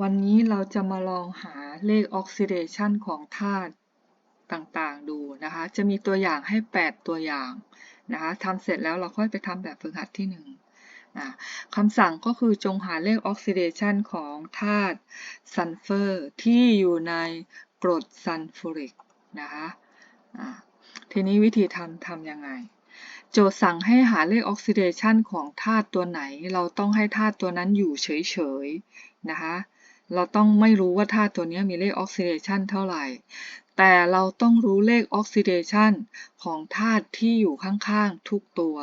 วันนี้เราจะมาลองหาเลขออกซิเดชันของธาตุต่างๆดูนะคะ จะมีตัวอย่างให้ 8 ตัวอย่างนะคะทำเสร็จแล้วเราค่อยไปทำแบบฝึกหัดที่1นะคำสั่งก็คือจงหาเลขออกซิเดชันของธาตุซัลเฟอร์ที่อยู่ในกรดซัลฟูริกนะคะะทีนี้วิธีทำทำยังไง โจทย์สั่งให้หาเลขออกซิเดชันของธาตุตัวไหน เราต้องให้ธาตุตัวนั้นอยู่เฉยๆนะคะ เราต้องไม่รู้ว่าธาตุตัวนี้มีเลขออกซิเดชันเท่าไหร่ แต่เราต้องรู้เลขออกซิเดชันของธาตุที่อยู่ข้างๆทุกตัว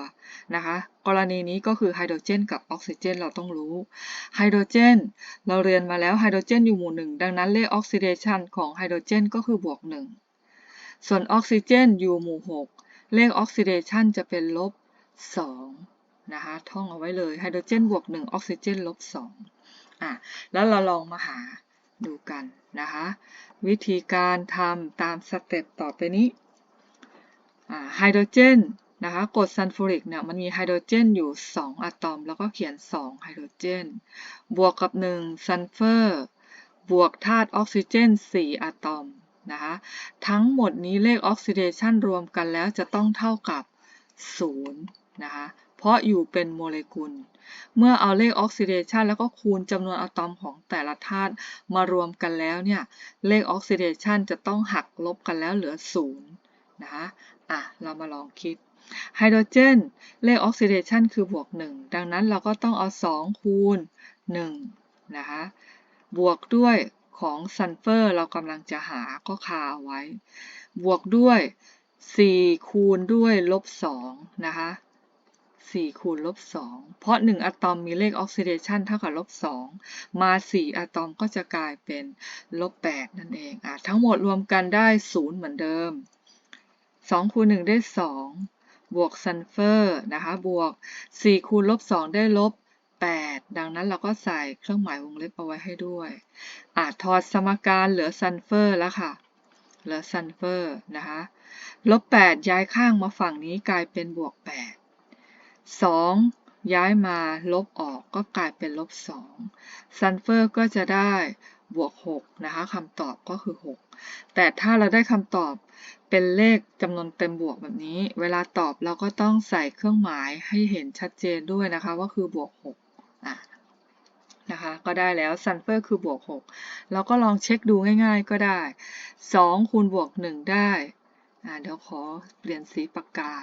นะคะ กรณีนี้ก็คือไฮโดรเจนกับออกซิเจนเราต้องรู้ ไฮโดรเจน เราเรียนมาแล้วไฮโดรเจนอยู่หมู่หนึ่งดังนั้นเลขออกซิเดชันของไฮโดรเจนก็คือบวกหนึ่งส่วนออกซิเจนอยู่หมู่หกเลขออกซิเดชันจะเป็นลบสองนะคะท่องเอาไว้เลยไฮโดรเจนบวกหนึ่งออกซิเจนลบสอง อะแล้วเราลองมาหาดูกันนะคะ วิธีการทำตามสเต็ปต่อไปนี้ไฮโดรเจนนะคะกรดซัลฟูริกเนี่ยมันมีไฮโดรเจนอยู่ 2 อะตอม แล้วก็เขียน 2 ไฮโดรเจน บวกกับ 1 ซัลเฟอร์ บวกธาตุออกซิเจน 4 อะตอมนะคะทั้งหมดนี้เลขออกซิเดชันรวมกันแล้วจะต้องเท่ากับ 0 นะคะเพราะอยู่เป็นโมเลกุล เมื่อเอาเลขออกซิเดชันแล้วก็คูณจำนวนอะตอมของแต่ละธาตุมารวมกันแล้วเนี่ย เลขออกซิเดชันจะต้องหักลบกันแล้วเหลือ0นะคะอะ เรามาลองคิดไฮโดรเจน เลขออกซิเดชันคือบวก 1 ดังนั้นเราก็ต้องเอา 2 คูณ 1 นะคะ บวกด้วยของซัลเฟอร์เรากำลังจะหาก็คาเอาไว้ บวกด้วย 4 คูณด้วยลบ2นะคะ 4คูณลบ2เพราะ1อะตอมมีเลขออกซิเดชันเท่ากับลบ2มา4อะตอมก็จะกลายเป็นลบ8นั่นเองอะทั้งหมดรวมกันได้0เหมือนเดิม2คูณ1ได้2บวกซัลเฟอร์นะคะบวก4คูณลบ2ได้ลบ8 ดังนั้นเราก็ใส่เครื่องหมายวงเล็บเอาไว้ให้ด้วยอะถอดสมการเหลือซัลเฟอร์แล้วค่ะ เหลือซัลเฟอร์นะคะ ลบ 8 ย้ายข้างมาฝั่งนี้กลายเป็นบวก 8 2 ย้ายมาลบออกก็กลายเป็นลบ2ซัลเฟอร์ก็จะได้บวก6นะคะคำตอบก็คือ 6 แต่ถ้าเราได้คำตอบเป็นเลขจำนวนเต็มบวกแบบนี้ เวลาตอบเราก็ต้องใส่เครื่องหมายให้เห็นชัดเจนด้วยนะคะว่าคือบวก6อะนะคะก็ได้แล้วซัลเฟอร์คือบวก 6 เราก็ลองเช็คดูง่ายๆก็ได้ 2 คูณบวก 1 ได้อ่าเดี๋ยวขอเปลี่ยนสีปากกา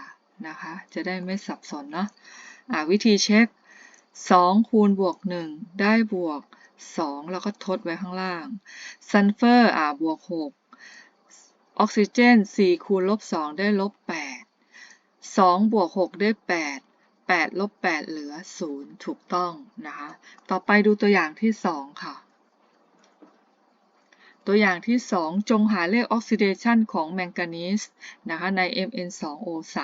นะคะ จะได้ไม่สับสนเนาะะวิธีเช็ค 2 คูณบวก 1 ได้บวก 2 แล้วก็ทดไว้ข้างล่างซัลเฟอร์อ่าบวก 6 ออกซิเจน 4 คูณลบ 2 ได้ลบ 8 2 บวก 6 ได้ 8 8 ลบ 8 เหลือ 0 ถูกต้องนะคะ ต่อไปดูตัวอย่างที่ 2 ค่ะ ตัวอย่างที่ 2 จงหาเลขออกซิเดชันของแมงกานีสนะคะใน Mn2O3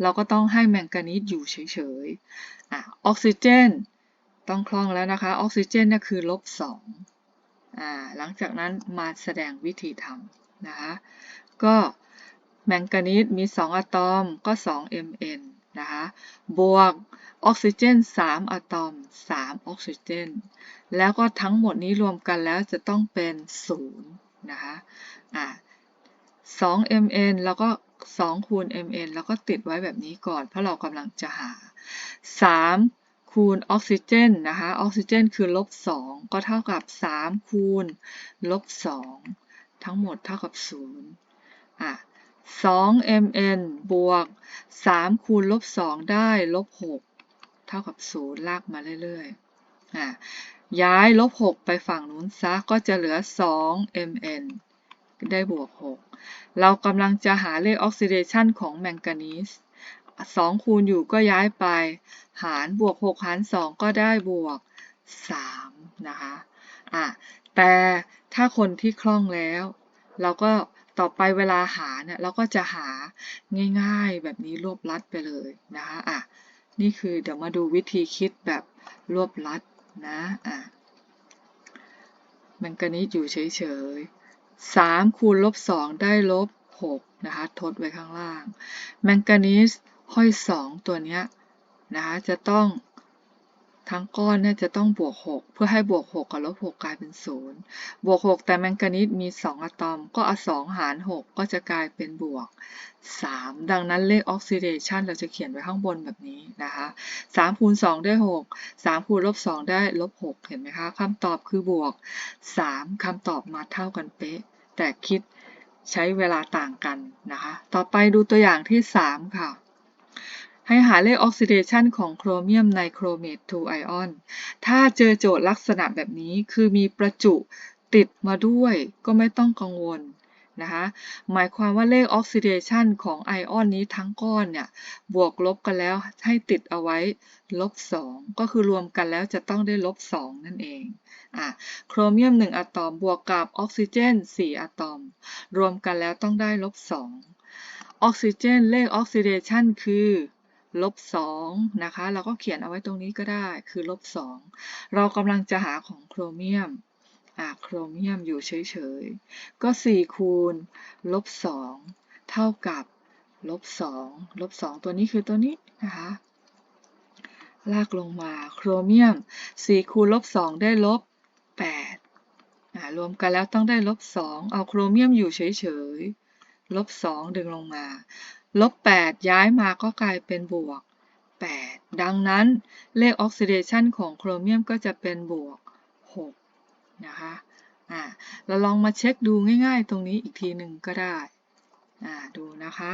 เราก็ต้องให้แมงกานีสอยู่เฉยๆออกซิเจน ต้องคล่องแล้วนะคะ ออกซิเจนนี่คือลบ2หลังจากนั้นมาแสดงวิธีทำนะคะก็แมงกานีสมี 2 อะตอมก็ 2 Mn นะคะบวก ออกซิเจน 3 อะตอม 3 ออกซิเจน แล้วก็ทั้งหมดนี้รวมกันแล้วจะต้องเป็น 0 นะคะอะ2 mn แล้วก็ 2 คูณ mn แล้วก็ติดไว้แบบนี้ก่อน เพราะเรากำลังจะหา 3 คูณออกซิเจนนะคะ ออกซิเจนคือลบ 2 ก็เท่ากับ 3 คูณลบ 2 ทั้งหมดเท่ากับ 0 อะ 2 mn บวก 3 คูณลบ 2 ได้ลบ 6 ท่ากับ0ลากมาเรื่อยๆ ย้ายลบ 6 ไปฝั่งนู้นซะก็จะเหลือ 2 mn ได้บวก 6 เรากำลังจะหาเลขออกซิเดชันของแมงกานีส2 คูณอยู่ก็ย้ายไป หารบวก 6 หาร 2 ก็ได้บวก 3 นะคะอะแต่ถ้าคนที่คล่องแล้ว เราก็ต่อไปเวลาหาเนี่ยเราก็จะหาง่ายๆแบบนี้รวบลัดไปเลยนะคะอะ นี่คือเดี๋ยวมาดูวิธีคิดแบบรวบลัดนะอะแมงกานีสอยู่เฉยๆ3คูณลบ2ได้ลบ6นะคะทดไว้ข้างล่าง แมงกานีสห้อย2ตัวเนี้ยนะคะจะต้อง ทั้งก้อนเนี่ยจะต้องบวก 6 เพื่อให้บวก 6 กับลบ 6 กลายเป็น 0 บวก 6 แต่แมงกานีสมี 2 อะตอม ก็เอา2หาร 6 ก็จะกลายเป็นบวก 3 ดังนั้นเลขออกซิเดชันเราจะเขียนไว้ข้างบนแบบนี้นะคะ3คูณ2ได้ 6 3คูณลบ 2 ได้ลบ 6 เห็นไหมคะคำตอบคือบวก 3คำตอบมาเท่ากันเป๊ะ แต่คิดใช้เวลาต่างกันนะคะ ต่อไปดูตัวอย่างที่ 3 ค่ะ ให้หาเลขออกซิเดชันของโครเมียมไนโครเมต2ไอออน ถ้าเจอโจทย์ลักษณะแบบนี้คือมีประจุติดมาด้วยก็ไม่ต้องกังวลนะคะหมายความว่าเลขออกซิเดชันของไอออนนี้ทั้งก้อนเนี่ยบวกลบกันแล้วให้ติดเอาไว้ลบ 2 ก็คือรวมกันแล้วจะต้องได้ลบ 2 นั่นเองอะโครเมียม 1 อะตอมบวกกับออกซิเจน 4 อะตอม รวมกันแล้วต้องได้ลบ 2 ออกซิเจนเลขออกซิเดชันคือ ลบ2นะคะ เราก็เขียนเอาไว้ตรงนี้ก็ได้ คือลบ2เรากำลังจะหาของโครเมียมอะโครเมียมอยู่เฉยๆ ก็ 4 คูณลบ2เท่ากับลบ2ลบ2ตัวนี้คือตัวนี้นะคะ ลากลงมาโครเมียม 4 คูณลบ2ได้ลบ 8 รวมกันแล้วต้องได้ลบ2เอาโครเมียมอยู่เฉยๆลบ2ดึงลงมา ลบ 8 ย้ายมาก็กลายเป็นบวก 8 ดังนั้นเลขออกซิเดชันของโครเมียมก็จะเป็นบวก 6 นะคะอ่าเราลองมาเช็คดูง่ายๆ ตรงนี้อีกทีหนึ่งก็ได้อ่าดูนะคะ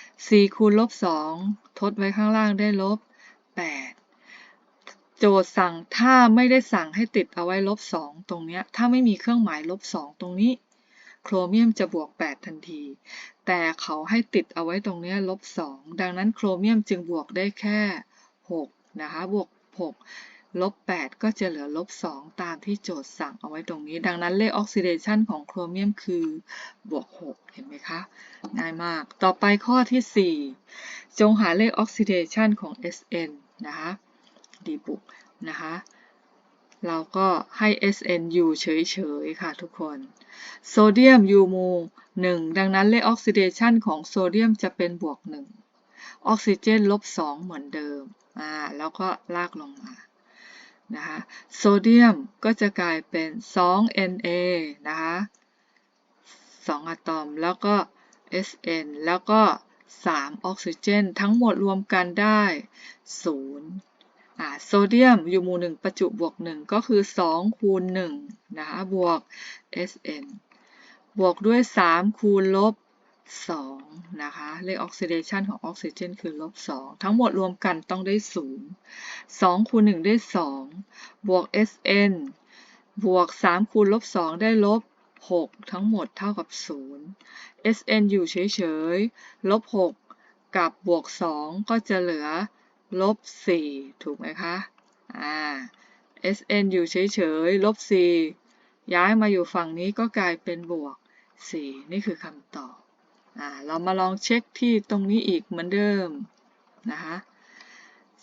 4คูณลบ 2 ทดไว้ข้างล่างได้ลบ 8 โจทย์สั่งถ้าไม่ได้สั่งให้ติดเอาไว้ลบ 2 ตรงเนี้ยถ้าไม่มีเครื่องหมายลบ 2 ตรงนี้ โครเมียมจะบวก 8 ทันที แต่เขาให้ติดเอาไว้ตรงนี้ลบ 2 ดังนั้นโครเมียมจึงบวกได้แค่ 6 นะคะ บวก 6 ลบ 8 ก็จะเหลือลบ 2 ตามที่โจทย์สั่งเอาไว้ตรงนี้ ดังนั้นเลขออกซิเดชันของโครเมียมคือบวก 6 เห็นไหมคะ ง่ายมาก ต่อไปข้อที่ 4 จงหาเลขออกซิเดชันของ Sn นะคะ ดีบุกนะคะ เราก็ให้ Sn อยู่เฉยๆ ค่ะทุกคน โซเดียมยูมู1ดังนั้นเลขออกซิเดชันของโซเดียมจะเป็นบวก1ออกซิเจนลบ2เหมือนเดิม อ่า แล้วก็ลากลงมา นะคะ โซเดียมก็จะกลายเป็น 2Na นะคะ 2อะตอม แล้วก็ Sn แล้วก็ 3 ออกซิเจน ทั้งหมดรวมกันได้ 0 โซเดียมอยู่หมู่1ประจุบวก 1 ก็คือ 2 คูณ1นะคะบวก Sn บวกด้วย 3 คูณลบ2นะคะ เลขออกซิเดชันของออกซิเจนคือลบ2ทั้งหมดรวมกันต้องได้ 0 2 คูณ 1 ได้ 2 บวก Sn บวก 3 คูณลบ 2 ได้ลบ 6 ทั้งหมดเท่ากับ 0 Sn อยู่เฉยๆลบ 6 กับบวก 2 ก็จะเหลือ ลบ4ถูกไหมคะ อ่า Sn อยู่เฉยๆลบ4ย้ายมาอยู่ฝั่งนี้ก็กลายเป็นบวก4นี่คือคำตอบ อ่า เรามาลองเช็คที่ตรงนี้อีกเหมือนเดิมนะคะ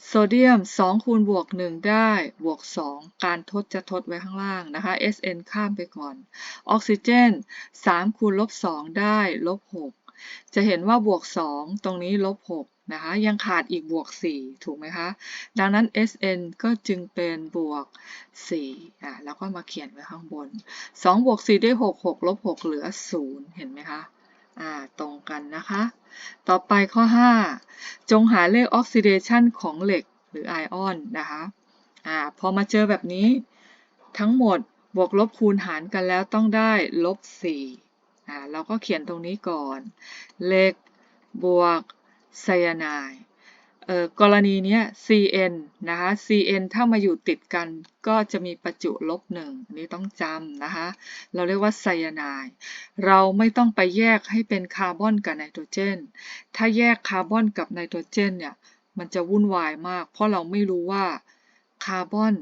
โซเดียม 2 คูณบวก 1 ได้บวก 2 การทดจะทดไว้ข้างล่างนะคะ Sn ข้ามไปก่อน ออกซิเจน 3 คูณลบ 2 ได้ลบ 6 จะเห็นว่าบวก 2 ตรงนี้ลบ 6 นะคะยังขาดอีกบวก 4 ถูกไหมคะ ดังนั้น Sn ก็จึงเป็นบวก4อะแล้วก็มาเขียนไว้ข้างบน 2 บวก 4 ได้ 6 6 ลบ 6 เหลือ 0 เห็นไหมคะอ่าตรงกันนะคะ ต่อไปข้อ 5 จงหาเลขออกซิเดชันของเหล็กหรือไอออนนะคะอ่าพอมาเจอแบบนี้ ทั้งหมดบวกลบคูณหารกันแล้วต้องได้ลบ4อ่าเราก็เขียนตรงนี้ก่อน เหล็กบวก ไซยาไนด์เอ่อกรณีเนี้ Cn นะคะ Cn ถ้ามาอยู่ติดกันก็จะมีประจุลบหนึ่งนนี้ต้องจำนะคะ เราเรียกว่าไซยาไนด์เราไม่ต้องไปแยกให้เป็นคาร์บอนกับไนโตรเจน ถ้าแยกคาร์บอนกับไนโตรเจนเนี่ย มันจะวุ่นวายมาก เพราะเราไม่รู้ว่าคาร์บอน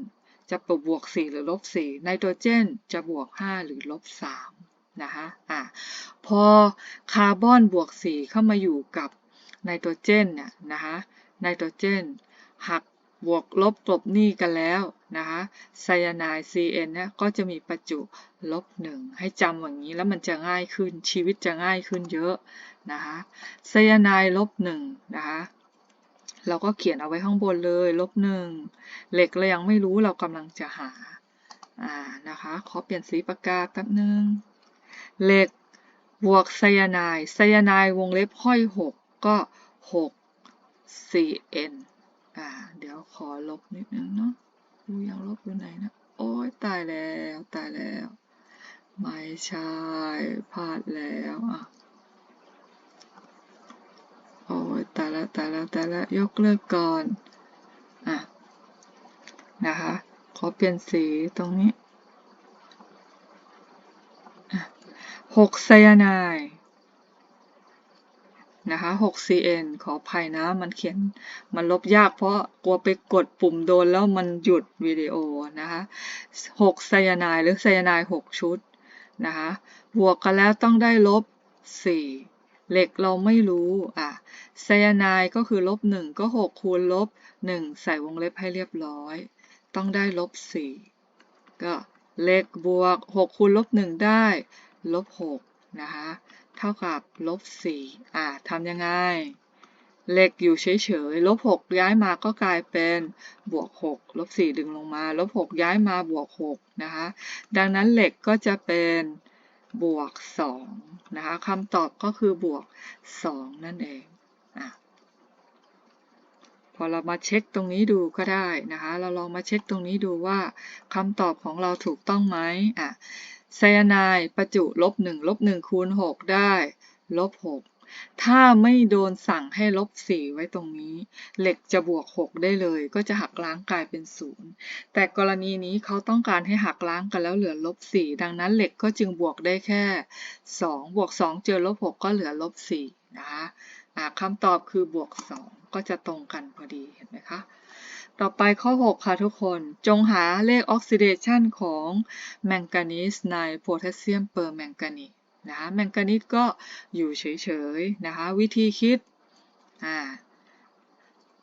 จะบวก 4 หรือลบ 4 ไนโตรเจนจะบวก 5 หรือลบ 3 นะคะอะพอคาร์บอนบวก 4 เข้ามาอยู่กับ ไนโตรเจนเนี่ยนะคะไนโตรเจนหักบวกลบกลบหนี้กันแล้วนะคะไซยาไนด์ Cn เนี่ยก็จะมีประจุลบหนึ่งให้จำอย่างนี้แล้วมันจะง่ายขึ้นชีวิตจะง่ายขึ้นเยอะนะคะไซยาไนด์ลบหนึ่งนะคะเราก็เขียนเอาไว้ข้างบนเลยลบหนึ่งเหล็กเรายังไม่รู้เรากำลังจะหาอ่านะคะขอเปลี่ยนสีปากกาแป๊บนึงเหล็กบวกไซยาไนด์ไซยาไนด์วงเล็บห้อยหก ก็หก cn อ่า เดี๋ยวขอลบนิดนึงเนาะดูยังลบอยู่ไหนนะ โอ้ยตายแล้ว ตายแล้ว ไม่ใช่พลาดแล้วอะโอ้ยตายแล้วตายแล้วตายแล้วยกเลิกก่อน อะ นะคะ ขอเปลี่ยนสีตรงนี้หกไซยาไนด์ นะคะ6 cn ขออภัยนะ มันเขียนมันลบยากเพราะกลัวไปกดปุ่มโดนแล้วมันหยุดวิดีโอนะคะ6ไซยาไนหรือไซยาไน6 ชุดนะคะบวกกันแล้วต้องได้ลบ 4 เหล็กเราไม่รู้อะไซยาไนก็คือลบ 1 ก็ 6 คูณลบ 1 ใส่วงเล็บให้เรียบร้อย ต้องได้ลบ 4 ก็เหล็กบวก 6 คูณลบ 1 ได้ลบ 6 นะคะ เท่ากับลบสี่อ่าทำยังไง เหล็กอยู่เฉยๆลบหกย้ายมาก็กลายเป็นบวกหกลบสี่ดึงลงมา ลบหกย้ายมาบวกหกนะคะ ดังนั้นเหล็กก็จะเป็นบวกสองนะคะคำตอบก็คือบวกสองนั่นเองอะพอเรามาเช็คตรงนี้ดูก็ได้นะคะ เราลองมาเช็คตรงนี้ดูว่าคำตอบของเราถูกต้องไหมอะ ไซยาไนด์ประจุลบหนึ่งลบหนึ่งคูณหกได้ลบหกถ้าไม่โดนสั่งให้ลบสี่ไว้ตรงนี้ เหล็กจะบวกหกได้เลย ก็จะหักล้างกลายเป็นศูนย์แต่กรณีนี้เขาต้องการให้หักล้างกันแล้วเหลือลบสี่ดังนั้นเหล็กก็จึงบวกได้แค่สองบวกสองเจอลบหกก็เหลือลบสี่นะคะคำตอบคือบวกสองก็จะตรงกันพอดีเห็นไหมคะ ต่อไปข้อ 6 ค่ะทุกคน จงหาเลขออกซิเดชันของแมงกานีสในโพแทสเซียมเปอร์แมงกานีนะคะแมงกานีสก็อยู่เฉยๆนะคะวิธีคิดอ่า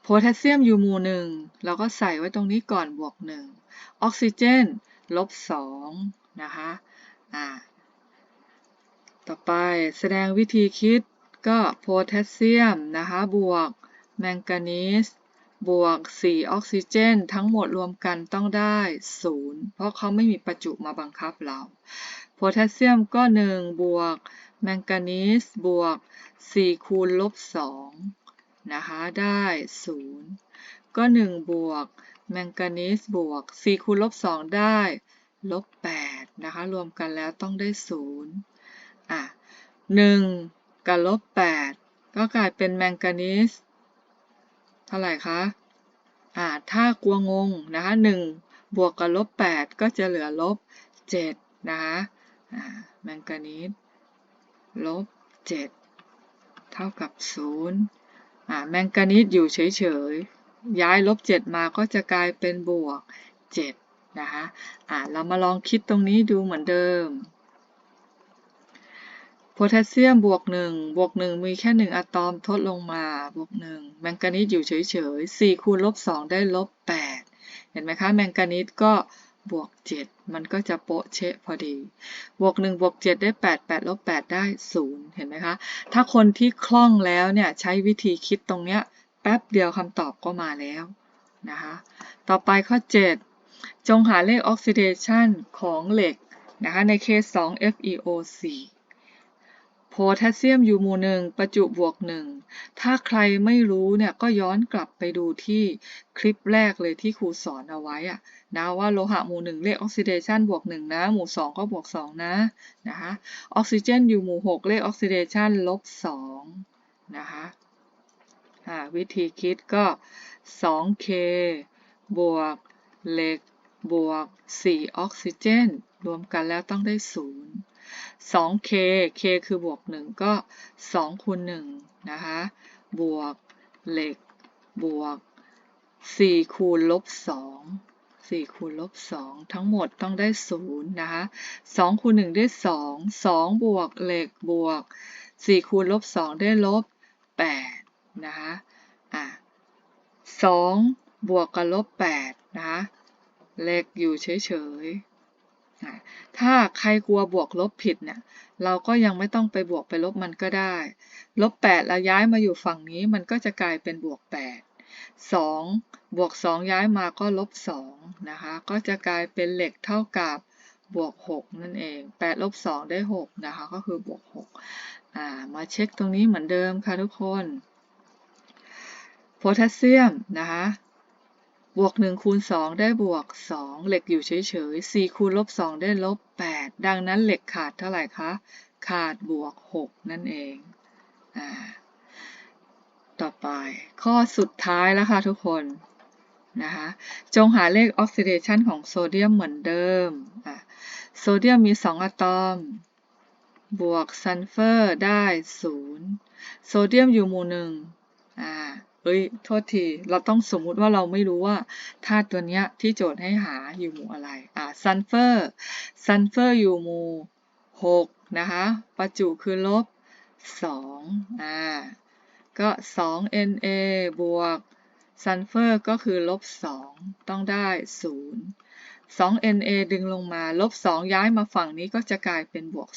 โพแทสเซียมอยู่หมู่หนึ่งเราก็ใส่ไว้ตรงนี้ก่อนบวกหนึ่งออกซิเจนลบสองนะคะอ่าต่อไปแสดงวิธีคิดก็โพแทสเซียมนะคะบวกแมงกานีส บวก 4 ออกซิเจน ทั้งหมดรวมกันต้องได้ 0 เพราะเขาไม่มีประจุมาบังคับเรา โพแทสเซียมก็ 1 บวก แมงกานีสบวก 4 คูณลบ 2 นะคะ ได้ 0 ก็ 1 บวก แมงกานีสบวก 4 คูณลบ 2 ได้ ลบ 8 นะคะ รวมกันแล้วต้องได้ 0 อะ 1 กับลบ 8 ก็กลายเป็นแมงกานีส เท่าไหร่คะอ่าถ้ากลัวงงนะคะหนึ่งบวกกับลบแปดก็จะเหลือลบเจ็ดนะคะอ่าแมงกานีสลบเจ็ดเท่ากับศูนย์อ่าแมงกานีสอยู่เฉยๆ ย้ายลบเจ็ดมาก็จะกลายเป็นบวกเจ็ดนะคะอ่าเรามาลองคิดตรงนี้ดูเหมือนเดิม โพแทสเซียมบวกหนึ่งบวกหนึ่งมีแค่หนึ่งอะตอมทดลงมาบวกหนึ่งแมงกานีสอยู่เฉยๆสี่คูณลบสองได้ลบแปดเห็นไหมคะแมงกานีสก็บวกเจ็ดมันก็จะโปะเชะพอดี บวกหนึ่งบวกเจ็ดได้แปดแปดลบแปดได้ศูนย์เห็นไหมคะ ถ้าคนที่คล่องแล้วเนี่ยใช้วิธีคิดตรงเนี้ยแป๊บเดียวคำตอบก็มาแล้วนะคะ ต่อไปข้อ 7 จงหาเลขออกซิเดชันของเหล็กนะคะในเคส 2 FeO4 โพแทสเซียมอยู่หมู่หนึ่งประจุบวกหนึ่งถ้าใครไม่รู้เนี่ยก็ย้อนกลับไปดูที่คลิปแรกเลยที่ครูสอนเอาไว้อะนะว่าโลหะหมู่หนึ่งเลขออกซิเดชันบวกหนึ่งนะ หมู่สองก็บวกสองนะนะคะออกซิเจนอยู่หมู่หกเลขออกซิเดชันลบสองนะคะวิธีคิดก็ 2K บวกเหล็กบวก 4 ออกซิเจน รวมกันแล้วต้องได้ 0 2k k คือบวก 1 ก็2คูณ1นะคะ บวกเหล็ก บวก 4 คูณลบ 2 4คูณลบ 2 ทั้งหมดต้องได้ 0 นะคะ2คูณ 1 ได้ 2 2 บวกเหล็กบวก 4 คูณลบ 2 ได้ลบ 8 นะคะ อะ2บวกกับลบ 8 นะคะเลขอยู่เฉย ๆ ถ้าใครกลัวบวกลบผิดเนี่ย เราก็ยังไม่ต้องไปบวกไปลบมันก็ได้ ลบ8แล้วย้ายมาอยู่ฝั่งนี้มันก็จะกลายเป็นบวก 8 2 บวก 2 ย้ายมาก็ลบ2นะคะ ก็จะกลายเป็นเหล็กเท่ากับบวก 6 นั่นเอง 8 ลบ 2 ได้ 6 นะคะ ก็คือบวก 6 อ่า มาเช็คตรงนี้เหมือนเดิมค่ะทุกคน โพแทสเซียมนะคะ บวก1คูณ2ได้บวก2เหล็กอยู่เฉยๆ4คูณลบ2ได้ลบ8ดังนั้นเหล็กขาดเท่าไหร่คะ ขาดบวก6นั่นเองอ่าต่อไป ข้อสุดท้ายแล้วค่ะทุกคนนะคะจงหาเลขออกซิเดชันของโซเดียมเหมือนเดิมโซเดียมมี 2 อะตอม บวกซัลเฟอร์ได้ 0 โซเดียมอยู่หมู่หนึ่งอ่า เฮ้ย โทษที เราต้องสมมุติว่าเราไม่รู้ว่าธาตุตัวเนี้ยที่โจทย์ให้หาอยู่หมู่อะไร อ่าซัลเฟอร์ ซัลเฟอร์อยู่หมู่6นะคะ ประจุคือลบ2อ่า ก็ 2Na บวกซัลเฟอร์ก็คือลบ2ต้องได้0 2na ดึงลงมาลบ 2 ย้ายมาฝั่งนี้ก็จะกลายเป็นบวก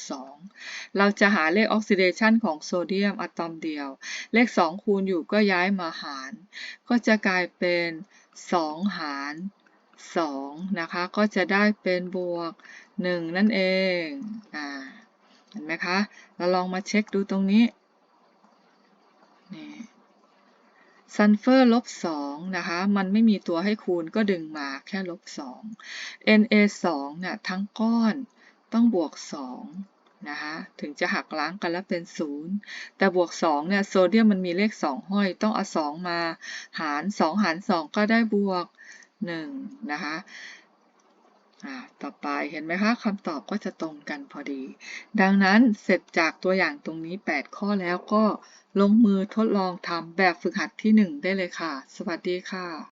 2 เราจะหาเลขออกซิเดชันของโซเดียมอะตอมเดียว เลข 2 คูณอยู่ก็ย้ายมาหาร ก็จะกลายเป็น 2 หาร 2 นะคะ ก็จะได้เป็นบวก 1 นั่นเองอเห็นไหมคะ เราลองมาเช็คดูตรงนี้นี่ ซัลเฟอร์ลบ2นะคะ มันไม่มีตัวให้คูณก็ดึงมาแค่ลบ2 Na 2เนี่ยทั้งก้อนต้องบวก2นะคะถึงจะหักล้างกันแล้วเป็น 0 แต่บวก2เนี่ยโซเดียมมันมีเลข 2 ห้อย ต้องเอา 2 มา หาร 2 หาร 2 ก็ได้บวก1นะคะ ต่อไปเห็นไหมคะคำตอบก็จะตรงกันพอดี ดังนั้นเสร็จจากตัวอย่างตรงนี้ 8 ข้อแล้วก็ลงมือทดลองทำแบบฝึกหัดที่ 1 ได้เลยค่ะ สวัสดีค่ะ